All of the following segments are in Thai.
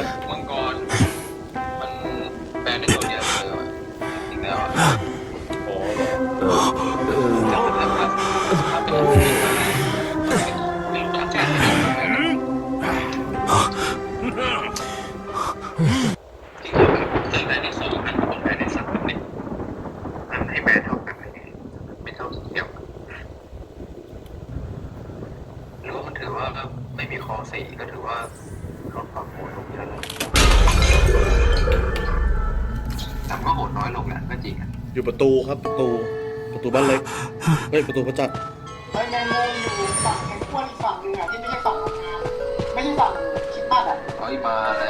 มันมังกร มันแปลงได้ตัวเดียวเลยจริงแล้วอะโอ้เออเออถ้าถ้ถ้าเป็นอันนี้มาไม่รู้จักแค่ไหนจริงๆมันเกิดได้ในสองอันคนได้ในสามเนี่ยมันให้แปลเท่ากันไม่ไม่เท่าเดียวหรือว่ามันถือว่าไม่มีข้อสี่ก็ถือว่า ลดความโหดลงเยอะเลยแต่ก็โหดน้อยลงแหละก็จริงอะอยู่ประตูครับประตูประตูบ้านเล็กเฮ้ยประตูพระจักรเฮ้ยแมงมุมอยู่ฝั่งแห่งขั้วอีกฝั่งหนึ่งอะที่ไม่ใช่ฝั่งทำงานไม่ใช่ฝั่งคิดมากอะเฮ้ยมาแล้ว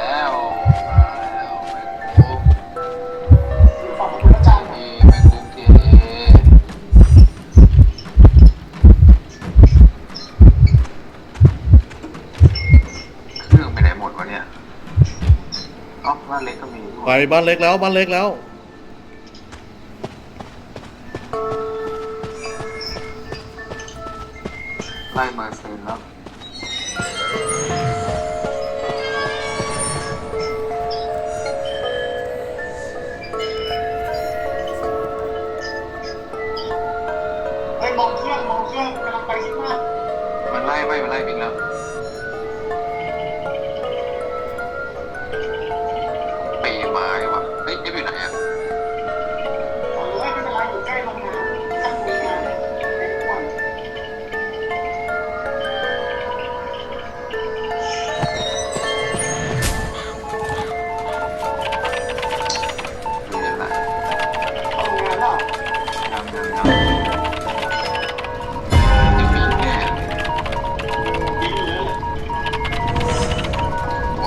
อ๋อบ้านเล็กก็มีด้วยไปบ้านเล็กแล้วบ้านเล็กแล้ว ไล่มาเซนแล้ว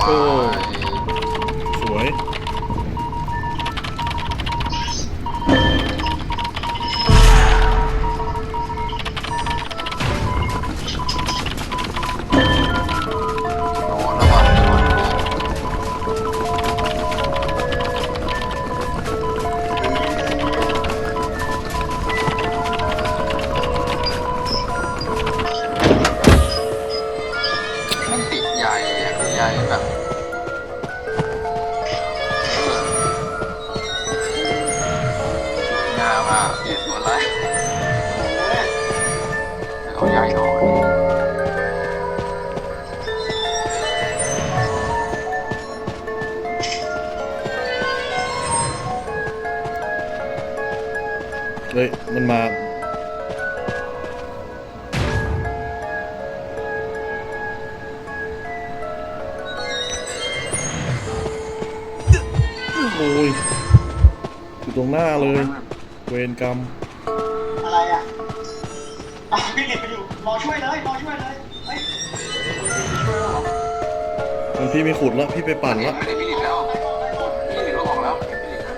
ว้ แบบเออสวยงามอะเปลี่ยนตัวไล่เฮ้ยเอาใหญ่หน่อยเฮ้ย มันมา โอ้ยอยู่ตรงหน้าเลย เวรกรรม อะไรอะอะพี่หลิบไปอยู่รอช่วยเลยรอช่วยเลยเฮ้ยช่วยแล้วเหรอมันพี่ไม่ขุดแล้วพี่ไปปั่นไม่แล้วได้พี่หลิบแล้วพี่หลิบก็บอกแล้วพี่หลิบนะ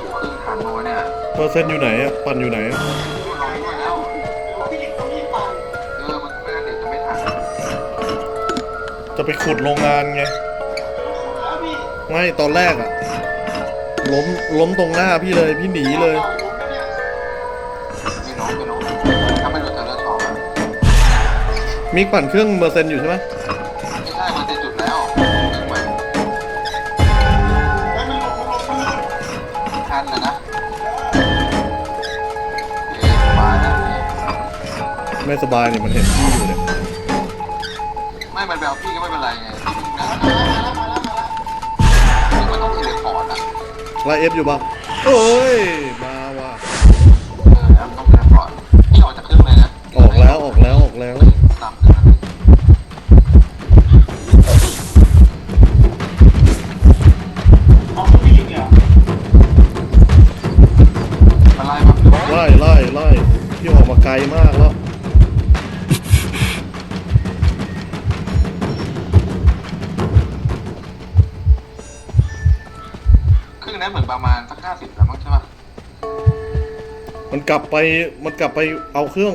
อยู่ครึ่งทางโน้นเนี่ยเปอร์เซ็นต์อยู่ไหนอะปั่นอยู่ไหนอะ จะไปขุดโรงงานไงแล้วพี่ไม่ตอนแรกอะล้มล้มตรงหน้าพี่เลยพี่หนีเลย ไม่น้องไม่น้องถ้าไม่โดนเจอเลือดทองอะมิกปั่นเครื่องเปอร์เซ็นต์อยู่ใช่ไหมไม่ใช่มันจะจุดแล้วถึงมันไม่มันหลบมันหลบมันหลบทันแล้วนะเอ๊ะมาแล้วนี่ไม่สบายเนี่ยมันเห็นพี่อยู่เนี่ยไม่มันไป เอาพี่ก็ไม่เป็นไรไงพี่นะมาแล้วมาแล้วมาแล้วพี่มันต้องเทเลพอร์ตอะไล่เอฟอยู่ปะเอ้ย มาว่ะเออแล้วต้องเทเลพอร์ตพี่ออกจากเครื่องเลยนะออกแล้วออกแล้ว นี้ยเหมือนประมาณสักห้าสิบแล้วมั้งใช่ปะมันกลับไปมันกลับไปเอาเครื่อง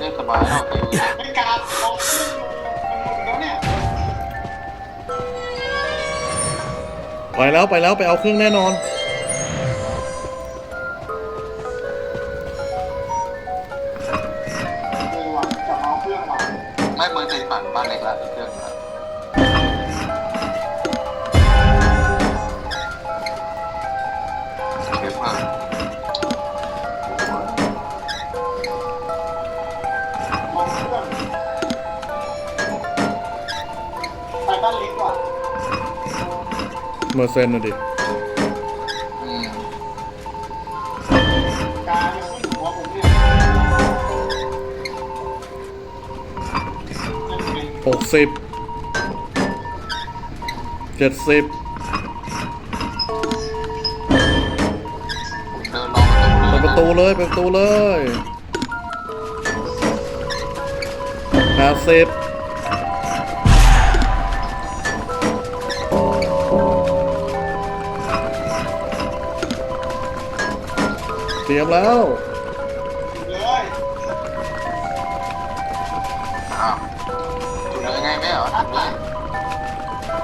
นี่ไสบายแล้วไปแล้วไปแล้วไปเอาเครื่องแน่นอนเม่ะจอรื่องว่ะไม่เมืองใจฝันบ้านเล็กละอีกเครื่องละ บ้านเล็กกว่าเมอร์เซนน่ะดิ การจะขึ้นหัวผมเนี่ยนั่นไงหกสิบ เจ็ดสิบเดินลองเปิดประตูเลยเปิดประตูเลยห้าสิบ รียมแล้วเลยอ้าวจุดเลยไงไม่เหรอจุดเลย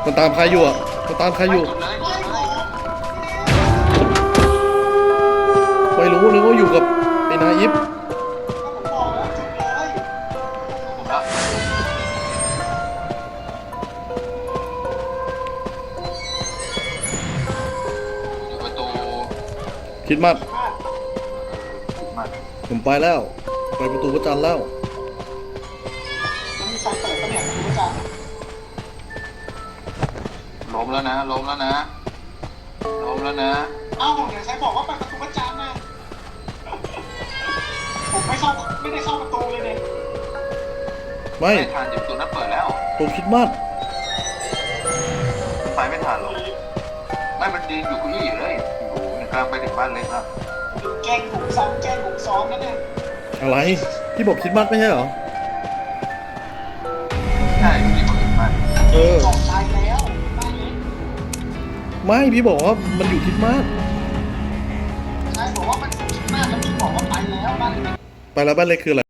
มันตามใครอยู่อะมันตามใครอยู่ จุดเลยไม่จุดผเลยมไม่รู้นึกว่าอยู่กับไอ้นายอิฟก็ผมบอกแล้วจุดเลยแล้วอยู่ประตูคิดมัดมากมา ผมไปแล้ว ไปประตูพระจันทร์แล้วมันมีไฟเปิดปะเนี่ยคุณผู้ชมล้มแล้วนะล้มแล้วนะล้มแล้วนะเอ้าเดี๋ยวใช้บอกว่าไปประตูพระจันทร์นะผมไม่เข้าไม่ได้เข้าประตูเลยเนี่ยไม่ไม่ทันเดี๋ยวประตูนั้นเปิดแล้วตูคิดมัดไปไม่ทันหรอกไม่มันดีนอยู่เกุ้ยอยู่เลยอยู่ในกลางไปถึงบ้านเล็กแล้วแกล้งผมซ้ำแกล้งผมซ้อนนั่นเนี่ยอะไรพี่บอกคิดมัดไม่ใช่เหรอ ใช่อยู่ที่คนอื่นบ้านเออบอกตายแล้วบ้านเล็กไม่พี่บอกว่ามันอยู่คิดมัดใช่บอกว่ามันคิดมากแล้วพี่บอกว่าไปแล้วบ้านเล็ก ไปแล้วบ้านเล็กคืออะไร